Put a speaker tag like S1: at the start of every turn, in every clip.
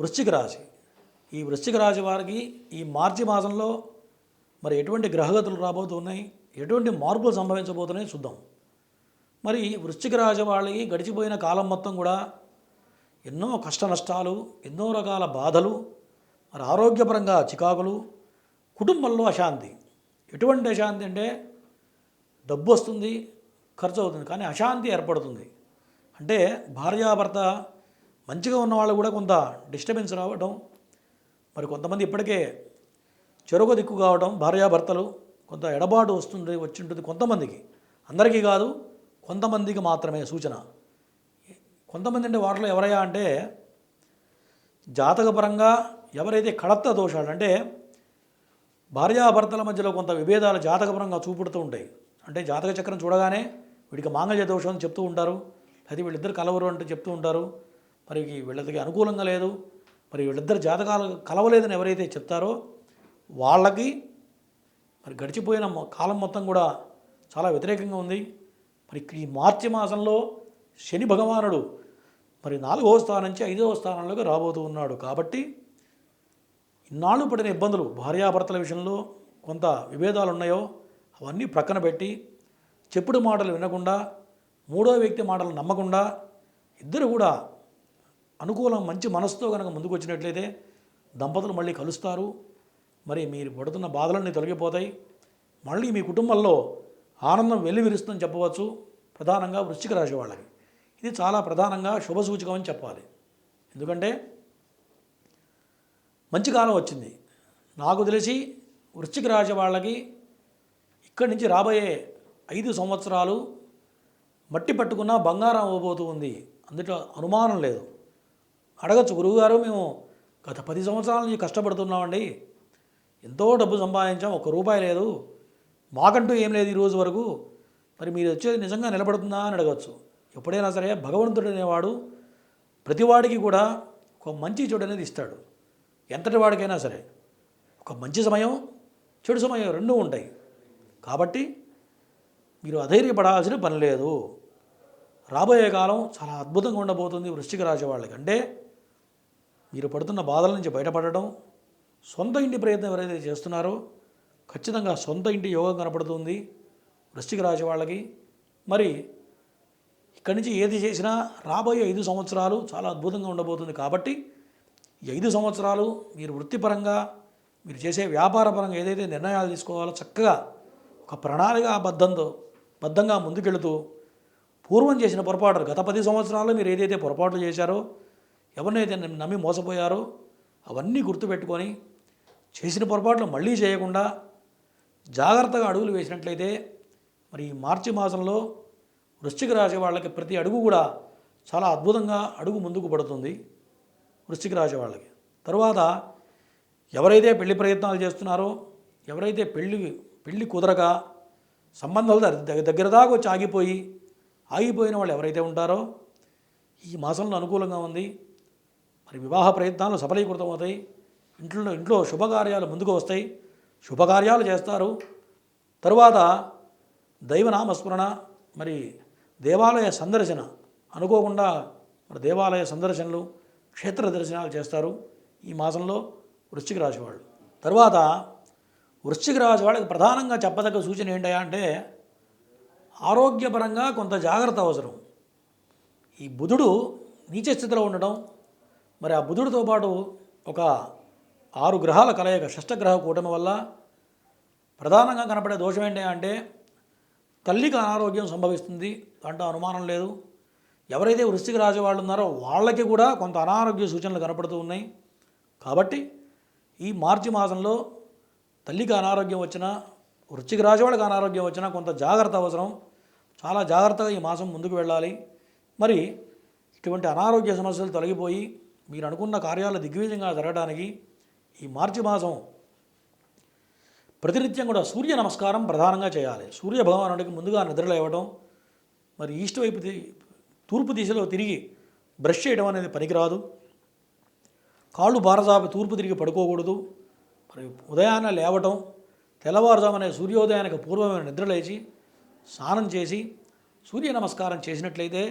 S1: వృశ్చిక రాశి. ఈ వృశ్చిక రాశి వారికి ఈ మార్చి మాసంలో మరి ఎటువంటి గ్రహగతులు రాబోతున్నాయి? ఎటువంటి మార్పులు సంభవించబోతున్నాయి చూద్దాం. మరి వృశ్చిక రాశి వాళ్ళకి గడిచిపోయిన కాలం మొత్తం కూడా ఎన్నో కష్ట నష్టాలు ఎన్నో రకాల బాధలు మరి ఆరోగ్యపరంగా చికాకులు కుటుంబంలో అశాంతి. ఎటువంటి అశాంతి అంటే డబ్బు వస్తుంది ఖర్చు అవుతుంది కానీ అశాంతి ఏర్పడుతుంది. అంటే భార్యాభర్త మంచిగా ఉన్న వాళ్ళు కూడా కొంత డిస్టర్బెన్స్ రావడం మరి కొంతమంది ఇప్పటికే చెరుకు దిక్కు కావడం భార్యాభర్తలు కొంత ఎడబాటు వస్తుంది వచ్చి ఉంటుంది కొంతమందికి. అందరికీ కాదు కొంతమందికి మాత్రమే సూచన. కొంతమంది అంటే వాటిలో ఎవరయ్యా అంటే జాతకపరంగా ఎవరైతే కడత్త దోషాలు అంటే భార్యాభర్తల మధ్యలో కొంత విభేదాలు జాతకపరంగా చూపుడుతూ ఉంటాయి. అంటే జాతక చక్రం చూడగానే వీడికి మాంగళ్య దోషం అని చెప్తూ ఉంటారు. అది వీళ్ళిద్దరు కలవరు అంటే చెప్తూ ఉంటారు. మరి వీళ్ళకి అనుకూలంగా లేదు. మరి వీళ్ళిద్దరు జాతకాలు కలవలేదని ఎవరైతే చెప్తారో వాళ్ళకి మరి గడిచిపోయిన కాలం మొత్తం కూడా చాలా వ్యతిరేకంగా ఉంది. మరి ఈ మార్చి మాసంలో శని భగవానుడు మరి నాలుగవ స్థానం నుంచి ఐదవ స్థానంలోకి రాబోతూ ఉన్నాడు. కాబట్టి ఇన్నాళ్ళు పడిన ఇబ్బందులు భార్యాభర్తల విషయంలో కొంత విభేదాలు ఉన్నాయో అవన్నీ ప్రక్కన పెట్టి చెప్పుడు మాటలు వినకుండా మూడో వ్యక్తి మాటలు నమ్మకుండా ఇద్దరు కూడా అనుకూలం మంచి మనసుతో కనుక ముందుకు వచ్చినట్లయితే దంపతులు మళ్ళీ కలుస్తారు. మరి మీరు పడుతున్న బాధలన్నీ తొలగిపోతాయి. మళ్ళీ మీ కుటుంబంలో ఆనందం వెల్లివిరుస్తుందని చెప్పవచ్చు. ప్రధానంగా వృశ్చిక రాశి వాళ్ళకి. ఇది చాలా ప్రధానంగా శుభసూచకం అని చెప్పాలి. ఎందుకంటే మంచి కాలం వచ్చింది. నాకు తెలిసి వృశ్చిక రాశి వాళ్ళకి ఇక్కడి నుంచి రాబోయే ఐదు సంవత్సరాలు మట్టి పట్టుకున్న బంగారం అవ్వబోతూ ఉంది. అందులో అనుమానం లేదు. అడగచ్చు గురువుగారు మేము గత పది సంవత్సరాల నుంచి కష్టపడుతున్నామండి. ఎంతో డబ్బు సంపాదించాం ఒక్క రూపాయి లేదు. మాకంటూ ఏం లేదు ఈ రోజు వరకు. మరి మీరు వచ్చేది నిజంగా నిలబడుతుందా అని అడగచ్చు. ఎప్పుడైనా సరే భగవంతుడు అనేవాడు ప్రతివాడికి కూడా ఒక మంచి చెడు అనేది ఇస్తాడు. ఎంతటి వాడికైనా సరే. ఒక మంచి సమయం చెడు సమయం రెండూ ఉంటాయి. కాబట్టి మీరు అధైర్యపడాల్సిన పని లేదు. రాబోయే కాలం చాలా అద్భుతంగా ఉండబోతుంది వృశ్చిక రాశి వాళ్ళకి. అంటే మీరు పడుతున్న బాధల నుంచి బయటపడడం సొంత ఇంటి ప్రయత్నం ఎవరైతే చేస్తున్నారో ఖచ్చితంగా సొంత ఇంటి యోగం కనపడుతుంది వృష్టికి రాశి వాళ్ళకి. మరి ఇక్కడి నుంచి ఏది చేసినా రాబోయే ఐదు సంవత్సరాలు చాలా అద్భుతంగా ఉండబోతుంది కాబట్టి ఈ ఐదు సంవత్సరాలు మీరు వృత్తిపరంగా మీరు చేసే వ్యాపారపరంగా ఏదైతే నిర్ణయాలు తీసుకోవాలో చక్కగా ఒక ప్రణాళిక బద్ధంతో బద్ధంగా ముందుకెళుతూ పూర్వం చేసిన పొరపాట్లు గత పది సంవత్సరాల్లో మీరు ఏదైతే పొరపాట్లు చేశారో ఎవరినైతే నమ్మి మోసపోయారో అవన్నీ గుర్తుపెట్టుకొని చేసిన పొరపాట్లు మళ్ళీ చేయకుండా జాగ్రత్తగా అడుగులు వేసినట్లయితే మరి మార్చి మాసంలో వృశ్చిక రాశి వాళ్ళకి ప్రతి అడుగు కూడా చాలా అద్భుతంగా అడుగు ముందుకు పడుతుంది వృశ్చిక రాశి వాళ్ళకి. తరువాత ఎవరైతే పెళ్ళి ప్రయత్నాలు చేస్తున్నారో ఎవరైతే పెళ్ళి పెళ్ళి కుదరక సంబంధాలు దగ్గర దాకా వచ్చి ఆగిపోయి ఆగిపోయిన వాళ్ళు ఎవరైతే ఉంటారో ఈ మాసంలో అనుకూలంగా ఉంది. మరి వివాహ ప్రయత్నాలు సఫలీకృతం అవుతాయి. ఇంట్లో ఇంట్లో శుభకార్యాలు ముందుకు వస్తాయి. శుభకార్యాలు చేస్తారు. తరువాత దైవనామస్మరణ మరి దేవాలయ సందర్శన అనుకోకుండా మరి దేవాలయ సందర్శనలు క్షేత్ర దర్శనాలు చేస్తారు ఈ మాసంలో వృశ్చిక రాశి వాళ్ళు. తర్వాత వృశ్చిక రాశి వాళ్ళకి ప్రధానంగా చెప్పదగ్గ సూచన ఏంటయ్యా అంటే ఆరోగ్యపరంగా కొంత జాగ్రత్త అవసరం. ఈ బుధుడు నీచ స్థితిలో ఉండడం మరి ఆ బుధుడితో పాటు ఒక ఆరు గ్రహాల కలయిక షష్టగ్రహ కూటమి వల్ల ప్రధానంగా కనపడే దోషం ఏంటి అంటే తల్లికి అనారోగ్యం సంభవిస్తుంది దాంట్లో అనుమానం లేదు. ఎవరైతే వృశ్చిక రాజు వాళ్ళు ఉన్నారో వాళ్ళకి కూడా కొంత అనారోగ్య సూచనలు కనపడుతూ ఉన్నాయి. కాబట్టి ఈ మార్చి మాసంలో తల్లికి అనారోగ్యం వచ్చినా వృశ్చిక రాజు వాళ్ళకి అనారోగ్యం వచ్చినా కొంత జాగ్రత్త అవసరం. చాలా జాగ్రత్తగా ఈ మాసం ముందుకు వెళ్ళాలి. మరి ఇటువంటి అనారోగ్య సమస్యలు తొలగిపోయి మీరు అనుకున్న కార్యాలు దిగ్విజయంగా జరగడానికి ఈ మార్చి మాసం ప్రతినిత్యం కూడా సూర్య నమస్కారం ప్రధానంగా చేయాలి. సూర్య భగవానుడికి ముందుగా నిద్రలేవడం మరి ఈస్ట్ వైపు తూర్పు దిశలో తిరిగి బ్రష్ చేయడం అనేది పనికిరాదు. కాళ్ళు బారజాపి తూర్పు తిరిగి పడుకోకూడదు. మరి ఉదయాన్నే లేవటం తెల్లవారుజామనే సూర్యోదయానికి పూర్వమైన నిద్రలేచి స్నానం చేసి సూర్య నమస్కారం చేసినట్లయితే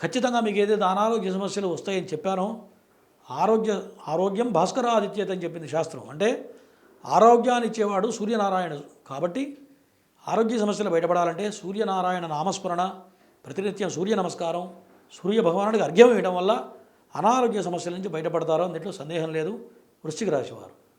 S1: ఖచ్చితంగా మీకు ఏదైతే అనారోగ్య సమస్యలు వస్తాయని చెప్పానో ఆరోగ్య ఆరోగ్యం భాస్కరాదిత్యత అని చెప్పింది శాస్త్రం. అంటే ఆరోగ్యాన్ని ఇచ్చేవాడు సూర్యనారాయణుడు కాబట్టి ఆరోగ్య సమస్యలు బయటపడాలంటే సూర్యనారాయణ నామస్మరణ ప్రతినిత్యం సూర్య నమస్కారం సూర్య భగవానుడికి అర్ఘ్యం వేయడం వల్ల అనారోగ్య సమస్యల నుంచి బయటపడతారో అన్నింటిలో సందేహం లేదు వృశ్చిక రాశివారు